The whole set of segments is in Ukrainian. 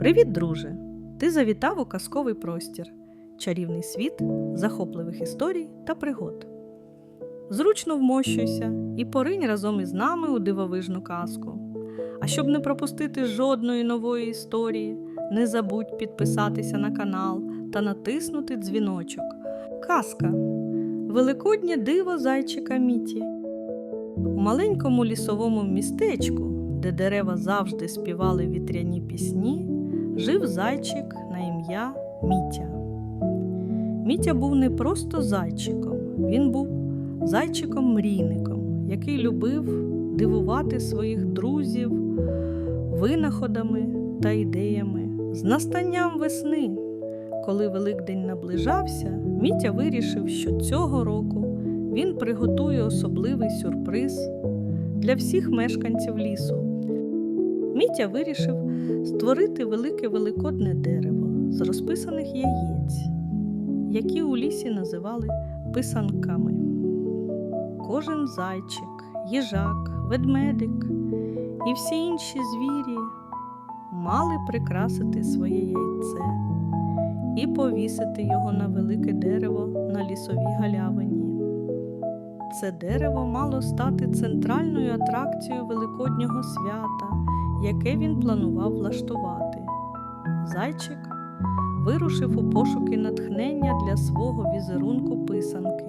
Привіт, друже! Ти завітав у казковий простір, чарівний світ захопливих історій та пригод. Зручно вмощуйся і поринь разом із нами у дивовижну казку. А щоб не пропустити жодної нової історії, не забудь підписатися на канал та натиснути дзвіночок. Казка Великоднє диво зайчика Міті. У маленькому лісовому містечку, де дерева завжди співали вітряні пісні, жив зайчик на ім'я Мітя. Мітя був не просто зайчиком, він був зайчиком-мрійником, який любив дивувати своїх друзів винаходами та ідеями. З настанням весни, коли Великдень наближався, Мітя вирішив, що цього року він приготує особливий сюрприз для всіх мешканців лісу. Мітя вирішив створити велике великодне дерево з розписаних яєць, які у лісі називали писанками. Кожен зайчик, їжак, ведмедик і всі інші звірі мали прикрасити своє яйце і повісити його на велике дерево на лісовій галявині. Це дерево мало стати центральною атракцією Великоднього свята, яке він планував влаштувати. Зайчик вирушив у пошуки натхнення для свого візерунку писанки,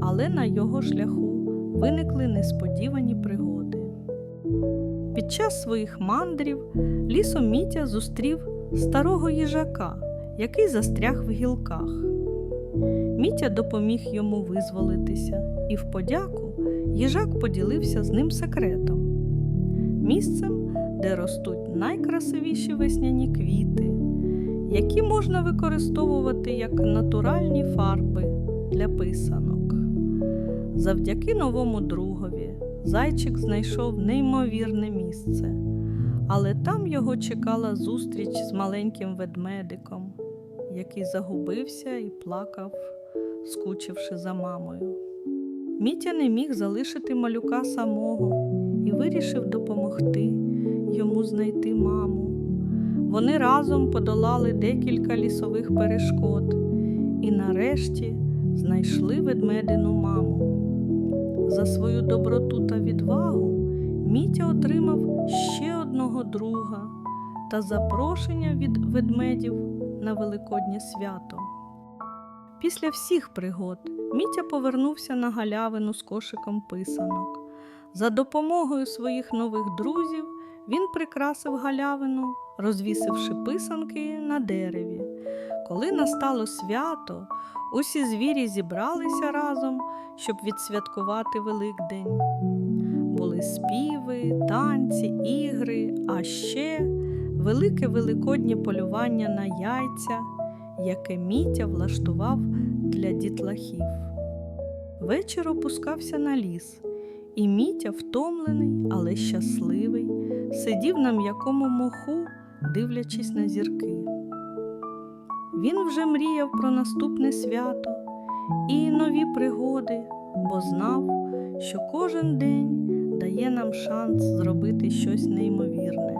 але на його шляху виникли несподівані пригоди. Під час своїх мандрів лісом Мітя зустрів старого їжака, який застряг в гілках. Мітя допоміг йому визволитися, і в подяку їжак поділився з ним секретом місцем, де ростуть найкрасивіші весняні квіти, які можна використовувати як натуральні фарби для писанок. Завдяки новому другові зайчик знайшов неймовірне місце, але там його чекала зустріч з маленьким ведмедиком, який загубився і плакав, скучивши за мамою. Мітя не міг залишити малюка самого і вирішив допомогти йому знайти маму. Вони разом подолали декілька лісових перешкод і нарешті знайшли ведмедину маму. За свою доброту та відвагу Мітя отримав ще одного друга та запрошення від ведмедів на Великоднє свято. Після всіх пригод Мітя повернувся на галявину з кошиком писанок. За допомогою своїх нових друзів він прикрасив галявину, розвісивши писанки на дереві. Коли настало свято, усі звірі зібралися разом, щоб відсвяткувати Великдень. Були співи, танці, ігри, а ще велике великоднє полювання на яйця, яке Мітя влаштував для дітлахів. Вечір опускався на ліс, і Мітя, втомлений, але щасливий, сидів на м'якому моху, дивлячись на зірки. Він вже мріяв про наступне свято і нові пригоди, бо знав, що кожен день дає нам шанс зробити щось неймовірне.